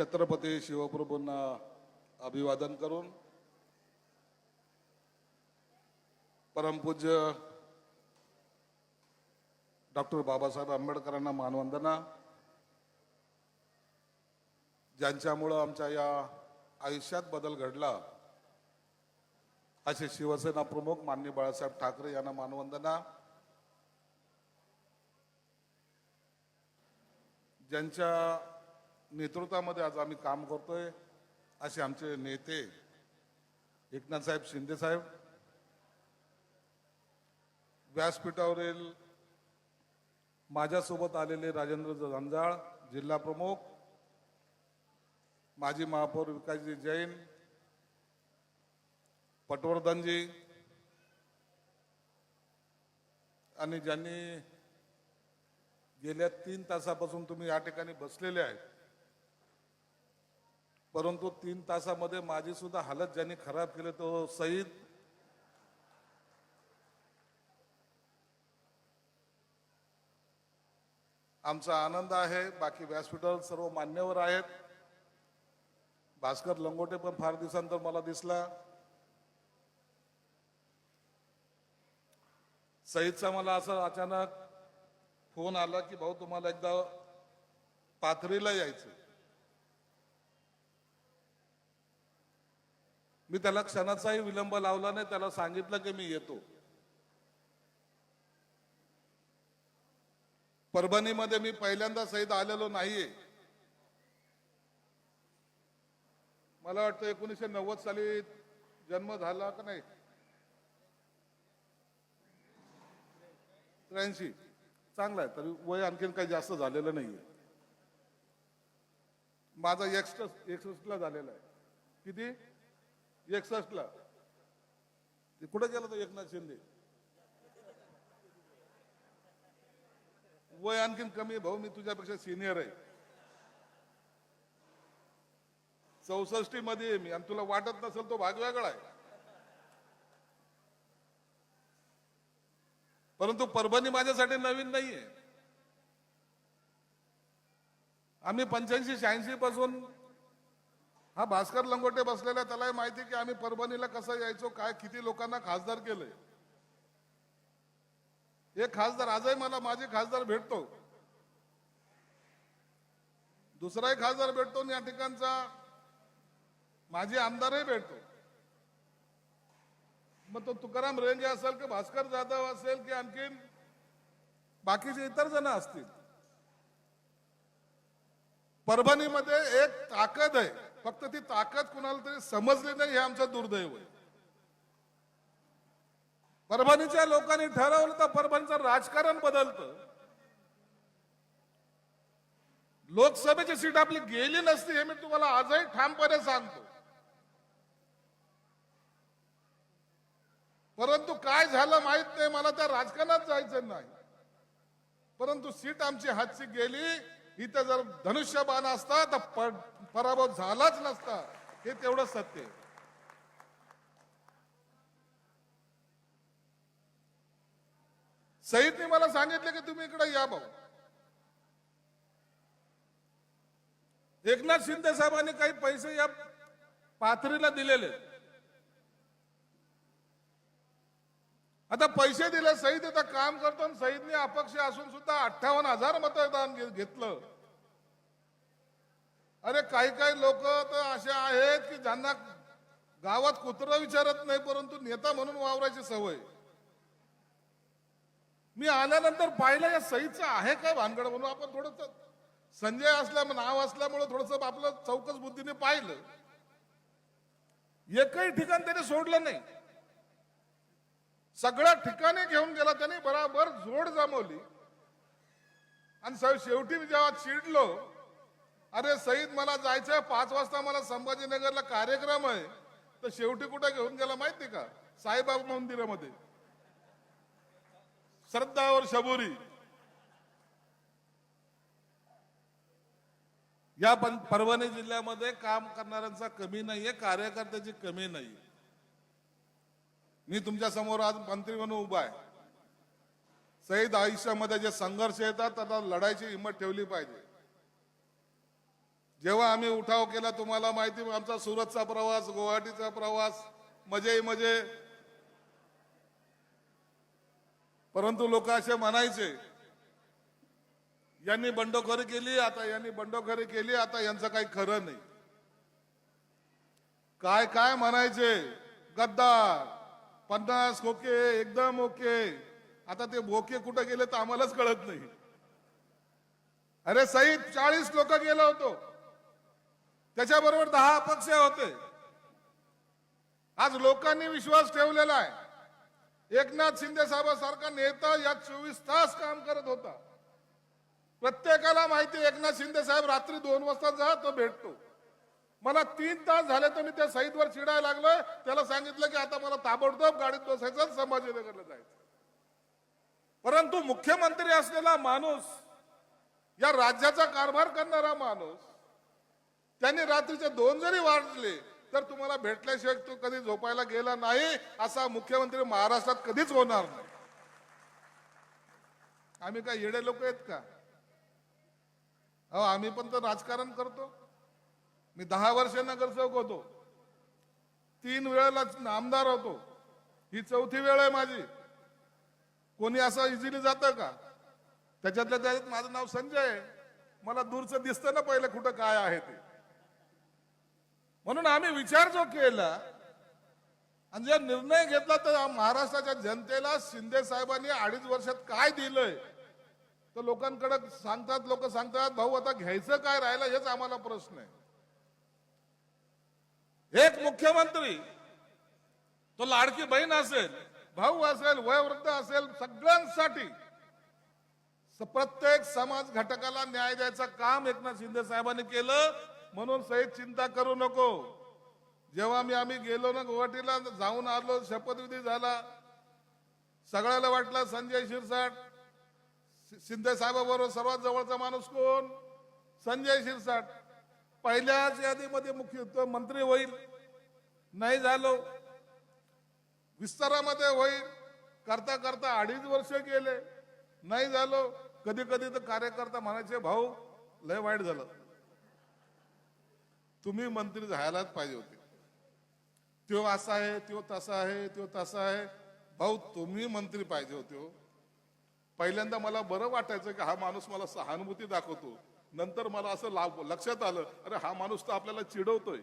छत्रपती शिवप्रभूंना अभिवादन करून परमपूज्य डॉक्टर बाबासाहेब आंबेडकरांना मानवंदना. ज्यांच्यामुळं आमच्या या आयुष्यात बदल घडला असे शिवसेना प्रमुख मान्य बाळासाहेब ठाकरे यांना मानवंदना. ज्यांच्या नेतृत्वामध्ये आज आम्ही काम करतोय असे आमचे नेते एकनाथ साहेब शिंदे साहेब व्यासपीठावरील माझ्यासोबत आलेले राजेंद्र जंजाळ जिल्हा प्रमुख माजी महापौर विकासजी जैन पटवर्धनजी आणि ज्यांनी गेल्या तीन तासापासून तुम्ही या ठिकाणी बसलेले आहेत परंतु तीन तासामध्ये माझी सुद्धा हालत ज्यांनी खराब केली तो सईद आमचा आनंद आहे. बाकी व्यासपीठावर सर्व मान्यवर आहेत. भास्कर लंगोटे पण फार दिवसांतर मला दिसला. सईदचा मला असं अचानक फोन आला की भाऊ तुम्हाला एकदा पाथरीला यायचं मी त्याला क्षणाचाही विलंब लावला नाही त्याला सांगितलं की मी येतो. परभणीमध्ये मी पहिल्यांदा सहित आलेलो नाहीये. मला वाटतं एकोणीसशे नव्वद साली जन्म झाला का नाही? त्र्याऐंशी. चांगला आहे तरी वय आणखीन काही जास्त झालेलं नाहीये. माझा एकसष्ट एकसष्टला झालेला आहे. किती? एकसष्टला. ते कुठे गेला तो एकनाथ शिंदे? वय आणखीन कमी आहे भाऊ मी तुझ्यापेक्षा सिनियर आहे. चौसष्टी मध्ये मी आणि तुला वाटत नसेल तो भाग वेगळा आहे. परंतु परभणी माझ्यासाठी नवीन नाहीये. आम्ही पंच्याऐंशी शहाऐंशी पासून हा भास्कर लंगोटे बसलेला त्यालाही माहिती की आम्ही परभणीला कसं यायचो काय किती लोकांना खासदार केलंय एक खासदार आजही मला माझे खासदार भेटतो. दुसराही खासदार भेटतो आणि या ठिकाणचा माझे आमदारही भेटतो. मग तो तुकाराम रेंगे असेल की भास्कर जाधव असेल की आणखीन बाकीचे इतर जण असतील. परभणीमध्ये एक ताकद आहे. फक्त ती ताकद कुणाला तरी समजली नाही हे आमचं दुर्दैव आहे. परभणीच्या लोकांनी ठरवलं तर परभणीचं राजकारण बदलतं. लोकसभेची सीट आपली गेली नसती हे मी तुम्हाला आजही ठामपणे सांगतो. परंतु काय झालं माहीत नाही मला त्या राजकारणात जायचं नाही. परंतु सीट आमची हातची गेली इथं जर धनुष्यबाण असता तर प- पराभव झालाच नसता. हे तेवढं सत्य आहे. सईदने मला सांगितलं की तुम्ही इकडे या भाऊ. एकनाथ शिंदे साहेबांनी काही पैसे या पाथरीला दिलेले आता पैसे दिले सईद आता काम करतो आणि सईदने अपक्ष असून सुद्धा अठ्ठावन्न हजार मतदान घेतलं. अरे काही काही लोक तर असे आहेत की ज्यांना गावात कुत्र विचारत नाही परंतु नेता म्हणून वावरायची सवय. मी आल्यानंतर पाहिलं या सईचं आहे का भानगड म्हणून? आपण थोडस संजय असल्या नाव असल्यामुळे थोडस आपलं चौकस बुद्धीने पाहिलं. एकही ठिकाण त्याने सोडलं नाही. सगळ्या ठिकाणी घेऊन गेला त्याने बराबर जोड जमवली. आणि स- शेवटी मी जेव्हा चिडलो अरे सईद मला जायचंय पाच वाजता मला संभाजीनगरला कार्यक्रम आहे तर शेवटी कुठे घेऊन गेला माहिती का? साईबाबा मंदिरामध्ये. श्रद्धावर शबुरी. या पण परभणी जिल्ह्यामध्ये काम करणाऱ्यांचा कमी नाहीये कार्यकर्त्याची कमी नाही मी तुमच्यासमोर आज मंत्री म्हणून उभा आहे. सहित आयुष्यामध्ये जे संघर्ष येतात त्याला लढायची हिंमत ठेवली पाहिजे. जेव्हा आम्ही उठाव केला तुम्हाला माहिती आमचा सुरतचा प्रवास गुवाहाटीचा प्रवास मजे मजे. परंतु लोक असे म्हणायचे यांनी बंडखोरी केली आता यांनी बंडखोरी केली आता यांचं काही खरं नाही. काय काय म्हणायचे? गद्दार पन्नास ओके एकदम ओके. आता ते बोके कुठं गेले तर आम्हालाच कळत नाही. अरे सईद चाळीस लोक गेलो होतो. त्याच्याबरोबर दहा अपक्ष होते. आज लोकांनी विश्वास ठेवलेला आहे. एकनाथ शिंदे साहेबांसारखा नेता या चोवीस तास काम करत होता. प्रत्येकाला माहिती एकनाथ शिंदे साहेब रात्री दोन वाजता जा तो भेटतो. मला तीन तास झाले तर मी त्या सईदवर चिडायला लागलोय. त्याला सांगितलं की आता मला ताबडतोब गाडीत बसायचं संभाजीनगरला जायचं. परंतु मुख्यमंत्री असलेला माणूस या राज्याचा कारभार करणारा माणूस त्यांनी रात्रीचे दोन जरी वाजले तर तुम्हाला भेटल्याशिवाय तो कधी झोपायला गेला नाही असा मुख्यमंत्री महाराष्ट्रात कधीच होणार नाही. आम्ही काय येडे लोक आहेत का? अहो आम्ही पण तर राजकारण करतो. मी दहा वर्ष नगरसेवक होतो. तीन वेळेला आमदार होतो. ही चौथी वेळ आहे माझी. कोणी असं इझिली जातं का? त्याच्यातल्या त्याच्यात माझं नाव संजय आहे. मला दूरचं दिसतं ना पहिलं कुठं काय आहे ते. म्हणून आम्ही विचार जो केला आणि जर निर्णय घेतला तर महाराष्ट्राच्या जनतेला शिंदे साहेबांनी अडीच वर्षात काय दिलंय तर लोकांकडे सांगतात लोक सांगतात भाऊ आता घ्यायचं काय राहिलं हेच आम्हाला प्रश्न आहे. एक मुख्यमंत्री तो लाडकी बहीण असेल भाऊ असेल वयोवृद्ध असेल सगळ्यांसाठी प्रत्येक समाज घटकाला न्याय द्यायचं काम एकनाथ शिंदे साहेबांनी केलं म्हणून सहित चिंता करू नको. जेव्हा मी आम्ही गेलो ना गुवाहाटीला जाऊन आलो शपथविधी झाला. सगळ्याला वाटलं संजय शिरसाट शिंदे साहेबाबरोबर सर्वात जवळचा माणूस कोण? संजय शिरसाट. पहिल्याच यादीमध्ये मुख्य मंत्री होईल. नाही झालो. विस्तारामध्ये होईल. करता करता अडीच वर्ष गेले. नाही झालो. कधी कधी तर कार्यकर्ता म्हणायचे भाऊ लय वाईट झालं. तुम्ही मंत्री झायलाच पाहिजे होते. तो असा आहे तो तसा आहे तो तसा आहे. भाऊ तुम्ही मंत्री पाहिजे होते हो. पहिल्यांदा मला बरं वाटायचं की हा माणूस मला सहानुभूती दाखवतो. नंतर मला असं लाभ लक्षात आलं अरे हा माणूस तर आपल्याला चिडवतोय.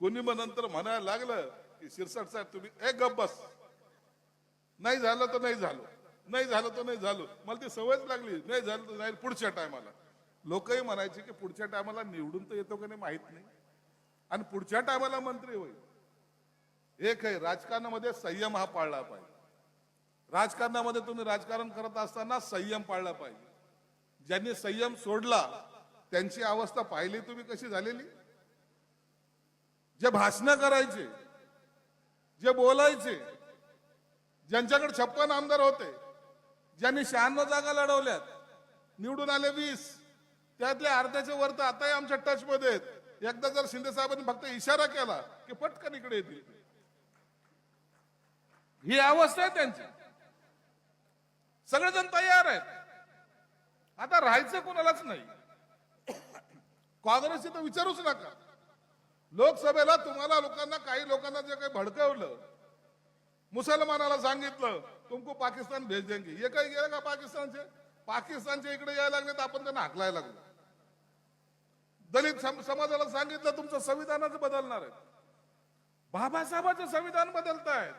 कोणी मग नंतर म्हणायला लागलं की शिरसाट साहेब तुम्ही ए गप बस. नाही झालं तर नाही झालं. नाही झालं तर नाही झालं. मला ती सवयच लागली. नाही झालं तर नाही पुढच्या टायमाला. लोकही म्हणायचे की पुढच्या टायमाला निवडून तर येतो का नाही माहीत नाही. आणि पुढच्या टायमाला मंत्री होईल. एक आहे राजकारणामध्ये संयम हा पाळला पाहिजे. राजकारणामध्ये तुम्ही राजकारण करत असताना संयम पाळला पाहिजे. ज्यांनी संयम सोडला त्यांची अवस्था पाहिली तुम्ही कशी झालेली? जे भाषण करायचे जे बोलायचे ज्यांच्याकडे छप्पन आमदार होते ज्यांनी शहाण्णव जागा लढवल्यात निवडून आले वीस त्यातल्या अर्ध्याचे वर तर आताही आमच्या टच मध्ये आहेत. एकदा जर शिंदे साहेबांनी फक्त इशारा केला की पटकन इकडे येतील. ही अवस्था आहे त्यांची. सगळेजण तयार आहेत. आता राहायचं कोणालाच नाही. काँग्रेसची तर विचारूच नका. लोकसभेला तुम्हाला लोकांना काही लोकांना जे काही भडकवलं मुसलमानाला सांगितलं तुमको पाकिस्तान भेज देंगे. हे काही गेलं का पाकिस्तानचे? पाकिस्तानचे इकडे यायला लागले तर आपण त्यांना हाकलायला लागलो. दलित सम- समाजाला सांगितलं तुमचं संविधानच बदलणार आहे. बाबासाहेबांचं संविधान बदलतायत.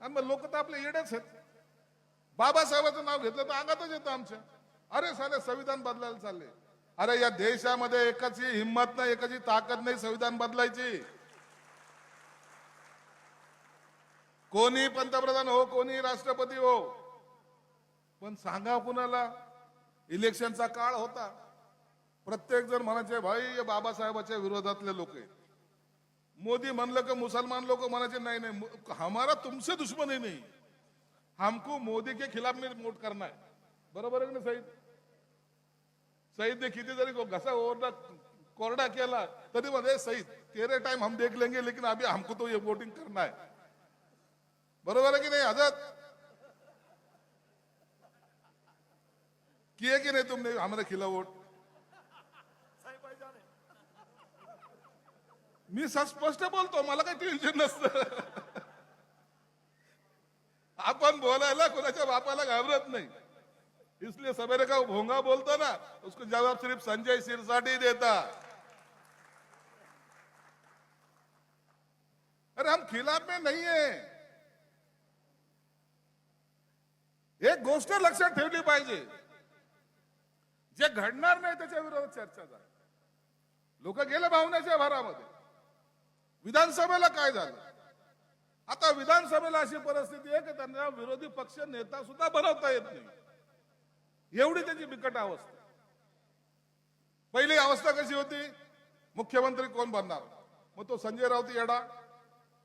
आणि मग लोक तर आपले येडेच आहेत. बाबासाहेबाचं नाव घेतलं तर अंगातच येतं आमच्या. अरे साले संविधान बदलायला चालले. अरे या देशामध्ये एकाची हिंमत नाही एकाची ताकद नाही संविधान बदलायची. कोणी पंतप्रधान हो कोणी राष्ट्रपती हो. पण सांगा कुणाला? इलेक्शनचा काळ होता. प्रत्येक जण म्हणायचे भाई बाबासाहेबाच्या विरोधातले लोक आहेत. मोदी म्हणलं की मुसलमान लोक म्हणायचे नाही नाही हमारा तुमसे दुश्मनी नाही हमको मोदी के खिलाफ में वोट करना है। बरोबर आहे ना सईद? सईदने किती जरी घसा ओरडा कोरडा केला। तरी म्हणजे सईद तेरे टाइम हम देख लेंगे लेकिन अभी हमको तो ये वोटिंग करना है। बरोबर आहे की नाही आझाद किए की नहीं तुमने हमारे खिला वोट? मी स्पष्ट बोलतो मला काही टेन्शन नसतं आपण बोलायला कोणाच्या बापाला घाबरत नाही. इसलिए सवेरे का भोंगा बोलता ना उसको जवाब सिर्फ संजय सिरसाटी देता. अरे हम खिलाफ में नहीं है। एक गोष्ट लक्षात ठेवली पाहिजे. जे घडणार नाही त्याच्या विरोधात चर्चा झाली. लोक गेले भावनाच्या भरामध्ये. विधानसभेला काय झालं? आता विधानसभेला अशी परिस्थिती आहे की त्यांना विरोधी पक्ष नेता सुद्धा बनवता येत नाही. एवढी त्याची बिकट अवस्था. पहिली अवस्था कशी होती? मुख्यमंत्री कोण बनणार? मग तो संजय राऊत येडा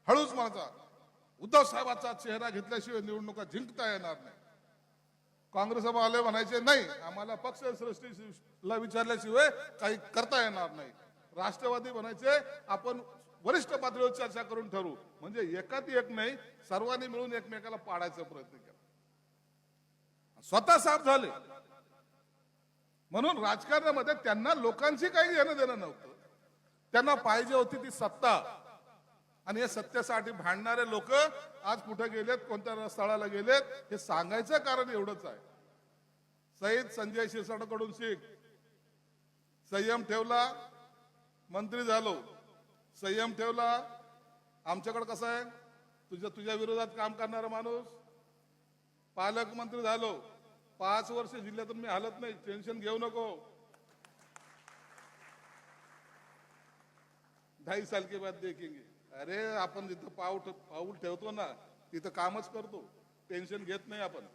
हळूच माझा. उद्धव साहेबाचा चेहरा घेतल्याशिवाय निवडणुका जिंकता येणार नाही. काँग्रेस आले म्हणायचे नाही आम्हाला पक्ष सृष्टीला विचारल्याशिवाय काही करता येणार नाही. राष्ट्रवादी म्हणायचे आपण वरिष्ठ पातळीवर चर्चा करून ठरवू. म्हणजे एकात एक नाही सर्वांनी मिळून एकमेकाला पाडायचा प्रयत्न केला स्वतः साफ झाले. म्हणून राजकारणामध्ये त्यांना लोकांशी काही घेणं देणं नव्हतं. त्यांना पाहिजे होती ती सत्ता. आणि या सत्तेसाठी भांडणारे लोक आज कुठे गेलेत कोणत्या स्थळाला गेलेत हे सांगायचं कारण एवढंच आहे. सईद संजय शिरसाटकडून शिक. संयम ठेवला मंत्री झालो. संयम ठेवला. आमच्याकडे कसं आहे? तुझ्या तुझ्या विरोधात काम करणारा माणूस पालकमंत्री झालो. पाच वर्ष जिल्ह्यातून मी हालत नाही. टेन्शन घेऊ नको. ढाई साल के बाद देखेंगे. अरे आपण जिथं पाऊल पाऊल ठेवतो ना तिथं कामच करतो. टेन्शन घेत नाही आपण.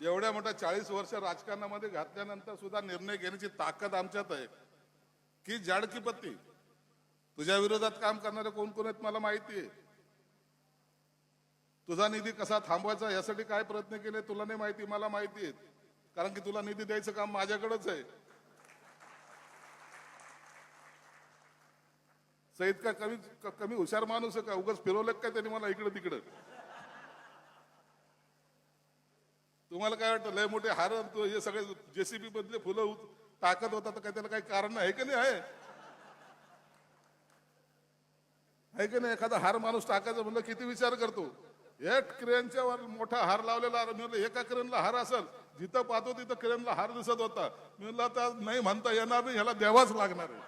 एवढ्या मोठ्या चाळीस वर्ष राजकारणामध्ये घातल्यानंतर सुद्धा निर्णय घेण्याची ताकद आमच्यात आहे. की जाडकी पत्ती तुझ्या विरोधात काम करणारे कोण कोण आहेत मला माहिती आहे तुझा निधी कसा थांबवायचा यासाठी काय प्रयत्न केले तुला नाही माहिती मला माहिती आहे कारण की तुला निधी द्यायचं काम माझ्याकडेच आहे. सईद का कमी कमी हुशार माणूस आहे का? उगाच फिरवलं काय त्यांनी मला इकडं तिकडं? तुम्हाला काय वाटतं लय मोठे हार तू हे सगळे जेसीबी मधले फुलं टाकत होता तर काही त्याला काही कारण आहे की नाही? आहे. आहे नाही? एखादा हार माणूस टाकायचा म्हणलं किती विचार करतो? एक क्रेनच्या वर मोठा हार लावलेला मी म्हणलं एका क्रेनला हार असेल. जिथं पाहतो तिथं क्रेनला हार दिसत होता. मी म्हणलं आता नाही म्हणता येणार नाही ह्याला द्यावाच लागणार आहे.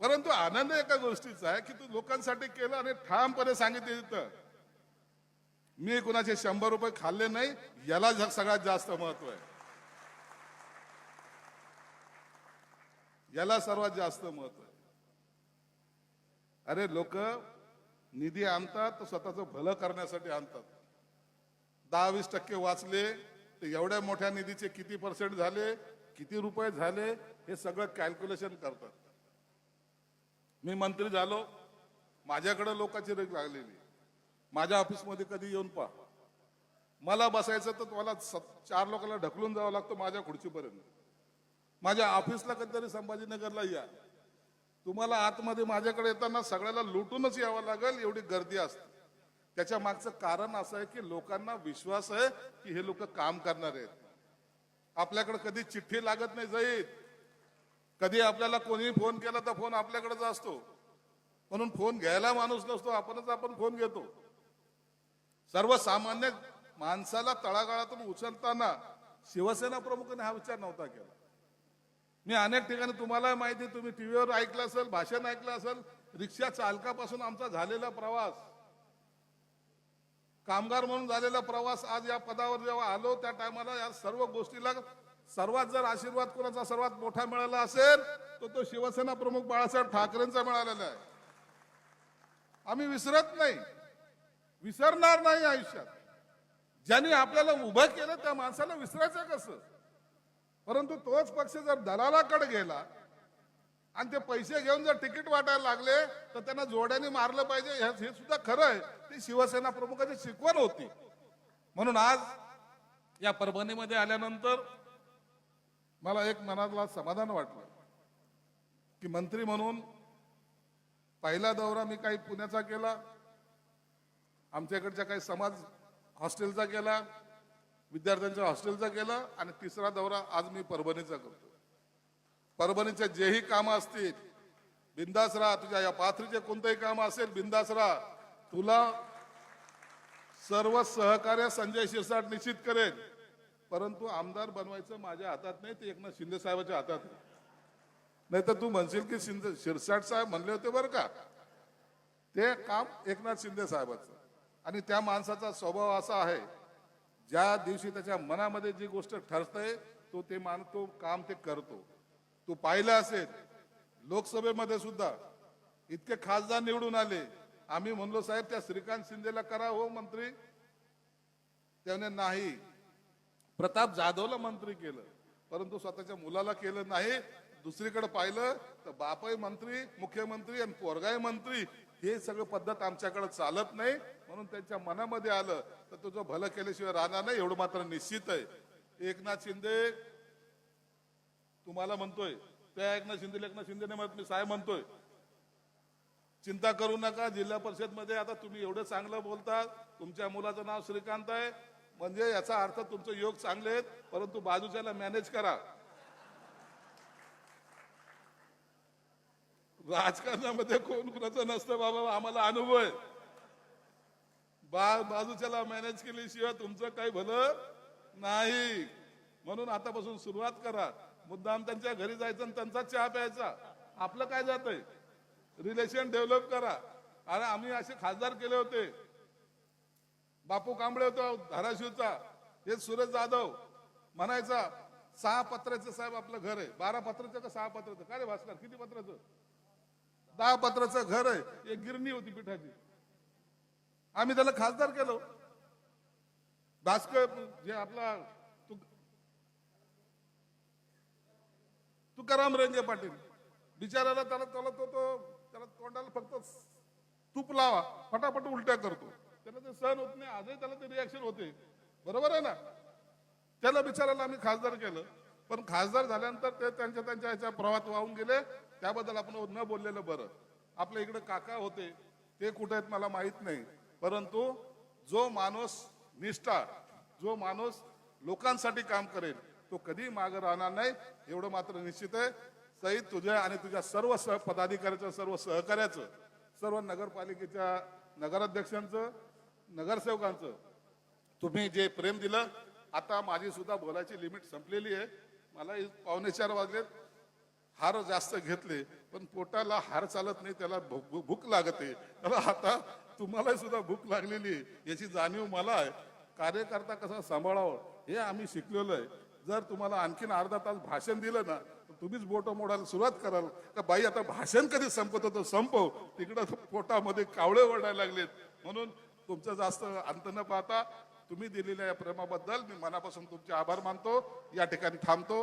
परंतु आनंद एका गोष्टीचा आहे की तू लोकांसाठी केलं आणि ठामपणे सांगितले तिथं. मी कुणाचे शंभर रुपये खाल्ले नाही याला सगळ्यात जास्त महत्त्व आहे. याला सर्वात जास्त महत्त्व आहे. अरे लोक निधी आणतात तर स्वतःचं भलं करण्यासाठी आणतात. दहा वीस टक्के वाचले तर एवढ्या मोठ्या निधीचे किती पर्सेंट झाले किती रुपये झाले हे सगळं कॅल्क्युलेशन करतात. मी मंत्री झालो माझ्याकडे लोकांची रेग लागलेली माझ्या ऑफिसमध्ये कधी येऊन पहा. मला बसायचं तर तुम्हाला चार लोकांना ढकलून जावं लागतं माझ्या खुर्चीपर्यंत. माझ्या ऑफिसला कधीतरी संभाजीनगरला या. तुम्हाला आतमध्ये माझ्याकडे येताना सगळ्याला लुटूनच यावं लागेल एवढी गर्दी असते. त्याच्या मागचं कारण असं आहे की लोकांना विश्वास आहे की हे लोक काम करणार आहेत. आपल्याकडे कधी चिठ्ठी लागत नाही जाईल कधी आपल्याला कोणी फोन केला तर फोन आपल्याकडेच असतो. म्हणून फोन घ्यायला माणूस नसतो आपणच आपण फोन घेतो. सर्वसामान्य माणसाला तळागाळातून उचलताना शिवसेना प्रमुखाने हा विचार नव्हता केला. मी अनेक ठिकाणी तुम्हाला माहिती तुम्ही टीव्हीवर ऐकलं असेल भाषण ऐकलं असेल रिक्षा चालकापासून आमचा झालेला प्रवास कामगार म्हणून झालेला प्रवास आज या पदावर जेव्हा आलो त्या टायमाला या सर्व गोष्टीला सर्वात जर आशीर्वाद कोणाचा सर्वात मोठा मिळाला असेल तर तो शिवसेना प्रमुख बाळासाहेब ठाकरेंचा मिळालेला आहे. आम्ही विसरत नाही. विसरणार नाही आयुष्यात. ज्यांनी आपल्याला उभं केलं त्या माणसाला विसरायचं कसं? परंतु तोच पक्ष जर दलालाकडे गेला आणि ते पैसे घेऊन जर तिकीट वाटायला लागले तर त्यांना जोड्याने मारलं पाहिजे. हे हे सुद्धा खरं आहे. ती शिवसेना प्रमुखाची शिकवण होती. म्हणून आज या परभणीमध्ये आल्यानंतर मला एक मनातला समाधान वाटलं की मंत्री म्हणून पहिला दौरा मी काही पुण्याचा केला. आमच्या इकडच्या काही समाज हॉस्टेलचा केला विद्यार्थ्यांच्या हॉस्टेलचा केला आणि तिसरा दौरा आज मी परभणीचा करतो. परभणीचे जेही कामं असतील बिंदास राहा तुझ्या या पाथरीचे कोणतंही काम असेल बिंदास राहा. तुला सर्व सहकार्य संजय शिरसाट निश्चित करेल. परंतु आमदार बनवायचं माझ्या हातात नाही ते एकनाथ शिंदे साहेबांच्या हातात नाही तर तू म्हणशील की शिंदे शिरसाट साहेब म्हणले होते बरं का? ते काम एकनाथ शिंदे साहेबाचं. आणि त्या माणसाचा स्वभाव असा आहे ज्या दिवशी त्याच्या मनामध्ये जी गोष्ट ठरते तो ते मानतो काम ते करतो. तू पाहिलं असेल लोकसभेमध्ये सुद्धा इतके खासदार निवडून आले. आम्ही म्हणलो साहेब त्या श्रीकांत शिंदेला करा हो मंत्री. त्याने नाही. प्रताप जाधवला मंत्री केलं परंतु स्वतःच्या मुलाला केलं नाही. दुसरीकडे पाहिलं तर बापही मंत्री मुख्यमंत्री आणि पोरगाही मंत्री. हे सगळं पद्धत आमच्याकडे चालत नाही. म्हणून त्यांच्या मनामध्ये आलं तर तुझं भलं केल्याशिवाय राहणार नाही एवढं मात्र निश्चित आहे. एकनाथ शिंदे तुम्हाला म्हणतोय त्या एकनाथ शिंदे एकनाथ शिंदेने म्हणत मी साहेब म्हणतोय चिंता करू नका जिल्हा परिषदमध्ये आता तुम्ही एवढं चांगलं बोलता तुमच्या मुलाचं नाव श्रीकांत आहे म्हणजे याचा अर्थ तुमचं योग चांगले आहेत परंतु बाजूच्याला मॅनेज करा. राजकारणामध्ये कोण कुणाचं नसतं बाबा आम्हाला अनुभव आहे. बा बाजूच्याला मॅनेज केल्याशिवाय तुमचं काही भलं नाही. म्हणून आतापासून सुरुवात करा. मुद्दाम त्यांच्या घरी जायचं आणि त्यांचा चहा प्यायचा. आपलं काय जात आहे रिलेशन डेव्हलप करा. अरे आम्ही असे खासदार केले होते. बापू कांबळे होतो धाराशिवचा. हे सुरेश जाधव म्हणायचा सहा पत्राचं साहेब आपलं घर आहे. बारा पत्राचं का सहा पत्राचं? काय रे भास्कर किती पत्राचं? दहा पत्राचं घर आहे. एक गिरणी होती पिठाची. आम्ही त्याला खासदार केलो. भास्कर जे आपला तुकाराम रंगे पाटील. बिचाराला त्याला त्याला तो तो त्याला तोंडाला फक्त तूप लावा फटाफट उलट्या करतो. त्याला ते सहन होत नाही आजही त्याला ते रिॲक्शन होते. बरोबर आहे ना? त्याला बिचाराला आम्ही खासदार केलं. पण खासदार झाल्यानंतर ते त्यांच्या त्यांच्या ह्याच्या प्रवाहात वाहून गेले. त्याबद्दल आपण न बोललेलं बरं. आपल्या इकडे काका होते. ते कुठे आहेत मला माहीत नाही. परंतु जो माणूस निष्ठा जो माणूस लोकांसाठी काम करेल तो कधी मागे राहणार नाही. एवढं मात्र निश्चित आहे. सहित तुझ्या आणि तुझ्या सर्व सह पदाधिकाऱ्याचं सर्व सहकार्याचं सर्व नगरपालिकेच्या नगराध्यक्षांचं नगरसेवकांचं तुम्ही जे प्रेम दिलं आता माझी सुद्धा बोलायची लिमिट संपलेली आहे. मला पावणे चार वाजलेत. हार जास्त घेतले पण पोटाला हार चालत नाही त्याला भूक लागते. त्याला आता तुम्हाला सुद्धा भूक लागलेली याची जाणीव मला आहे. कार्यकर्ता कसा सांभाळावं हे आम्ही शिकलेलो आहे. जर तुम्हाला आणखीन अर्धा तास भाषण दिलं ना तर तुम्हीच बोट मोडायला सुरुवात कराल. का बाई आता भाषण कधी संपत? होतं संपव. तिकडं पोटामध्ये कावळे ओढायला लागलेत. म्हणून तुमचं जास्त अंत न पाहता तुम्ही दिलेल्या या प्रेमाबद्दल मी मनापासून तुमचे आभार मानतो. या ठिकाणी थांबतो.